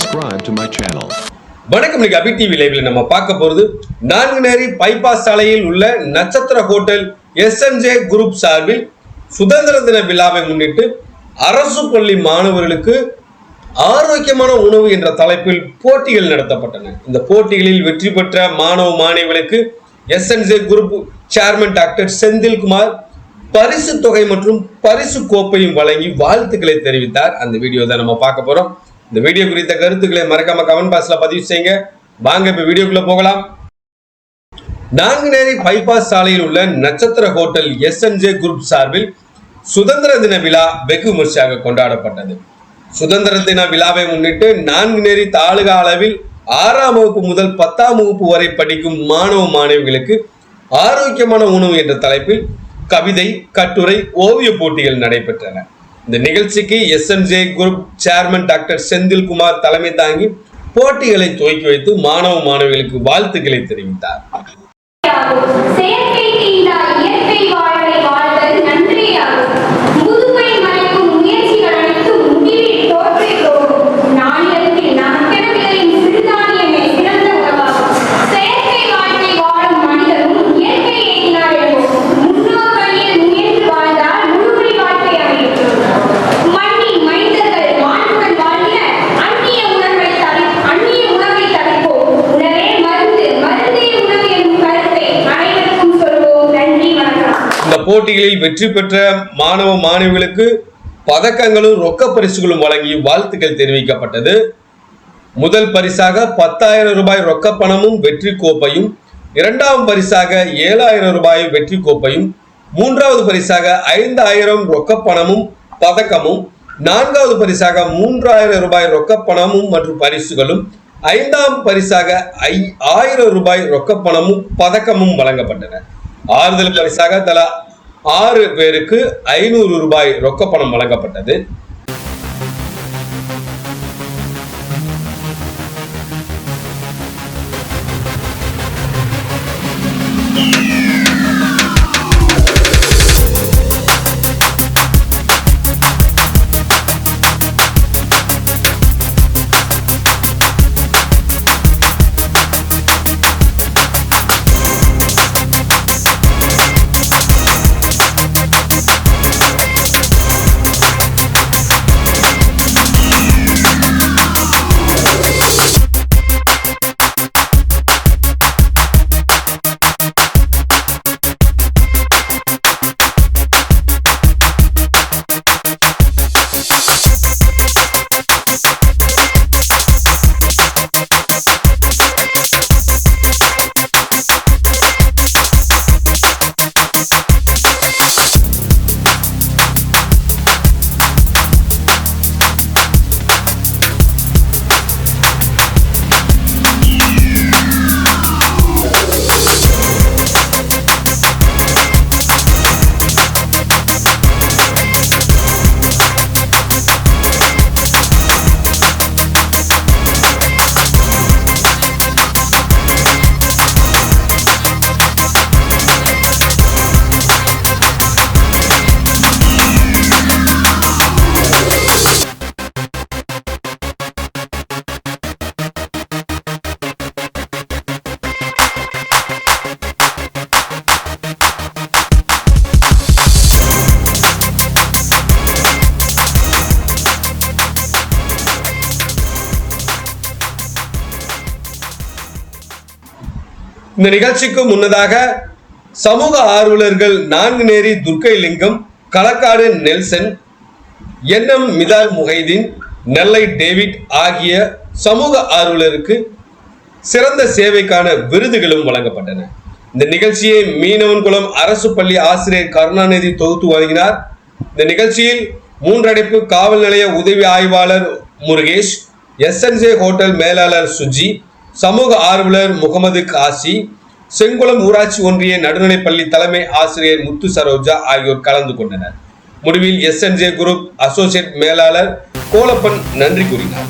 subscribe to my channel. வணக்கம் இன்னைக்கு அபி TV லைவ்ல நம்ம பார்க்க போறது நான்குநேரி பைபாஸ் சாலையில் உள்ள நட்சத்திர ஹோட்டல் எஸ்என்ஜே குரூப் சார்பில் சுதந்திர தின விழாவை முன்னிட்டு அரசு பள்ளி மாணவர்களுக்கு ஆரோக்கியமான உணவு என்ற தலைப்பில் போட்டிகள் நடத்தப்பட்டன. இந்த போட்டிகளில் வெற்றி பெற்ற மாணவ மாணவிகளுக்கு SNJ group chairman doctor Senthilkumar பரிசு தொகை மற்றும் பரிசு கோப்பையும் வழங்கி வாழ்த்துக்களை தெரிவித்தார். அந்த வீடியோ தான் நம்ம பார்க்க போறோம். இந்த வீடியோ குறித்த கருத்துக்களை மறக்காம கமெண்ட் பாக்ஸ்ல பதிவு செய்யுங்க. வாங்க இப்ப வீடியோக்குள்ள போகலாம். நாங்குநேரி பைபாஸ் சாலையில் உள்ள நட்சத்திர ஹோட்டல் எஸ் என்ஜே குரூப் சார்பில் சுதந்திர தின விழா வெகு விமர்சையாக கொண்டாடப்பட்டது. சுதந்திர தின விழாவை முன்னிட்டு நான்குநேரி தாலுகா அளவில் ஆறாம் வகுப்பு முதல் பத்தாம் வகுப்பு வரை படிக்கும் மாணவ மாணவிகளுக்கு ஆரோக்கியமான உணவு என்ற தலைப்பில் கவிதை கட்டுரை ஓவிய போட்டிகள் நடைபெற்றன. இந்த நிகழ்ச்சிக்கு SNJ group chairman doctor Senthilkumar தலைமை தாங்கி போட்டிகளை துவக்கி வைத்து மாணவ மாணவிகளுக்கு வாழ்த்துக்களை தெரிவித்தார். போட்டிகளில் வெற்றி பெற்ற மாணவ மாணவிகளுக்கு பதக்கங்களும் ரொக்க பரிசுகளும் வழங்கி வாழ்த்துக்கள் தெரிவிக்கப்பட்டது. முதல் பரிசாக பத்தாயிரம் ரூபாய் ரொக்க பணமும் வெற்றி கோப்பையும். இரண்டாம் பரிசாக ஏழாயிரம் ரூபாய் வெற்றி கோப்பையும். மூன்றாவது பரிசாக ஐந்தாயிரம் ரொக்க பணமும் பதக்கமும். நான்காவது பரிசாக மூன்றாயிரம் ரூபாய் ரொக்க பணமும் மற்றும் பரிசுகளும். ஐந்தாம் பரிசாக ஐ ஆயிரம் ரூபாய் ரொக்க பணமும் பதக்கமும் வழங்கப்பட்டன. ஆறுதல் பரிசாக தலா ஆறு பேருக்கு ஐநூறு ரூபாய் ரொக்க பணம் வழங்கப்பட்டது. இந்த நிகழ்ச்சிக்கு முன்னதாக சமூக ஆர்வலர்கள் Nanguneri Durgai Lingam Kalakkad Nelson NM Mithal Muhaideen Nellai David ஆகிய சமூக ஆர்வலருக்கு சிறந்த சேவைக்கான விருதுகளும் வழங்கப்பட்டன. இந்த நிகழ்ச்சியை மீனவன்குளம் அரசு பள்ளி ஆசிரியர் கருணாநிதி தொகுத்து வழங்கினார். இந்த நிகழ்ச்சியில் மூன்றடைப்பு காவல் நிலைய உதவி ஆய்வாளர் முருகேஷ் எஸ்என்ஜே ஹோட்டல் மேலாளர் சுஜி சமூக ஆர்வலர் முகமது காசி செங்குளம் ஊராட்சி ஒன்றிய நடுநிலைப்பள்ளி தலைமை ஆசிரியர் முத்து சரோஜா ஆகியோர் கலந்து கொண்டனர். முடிவில் S N J group associate மேலாளர் கோலப்பன் நன்றி கூறினார்.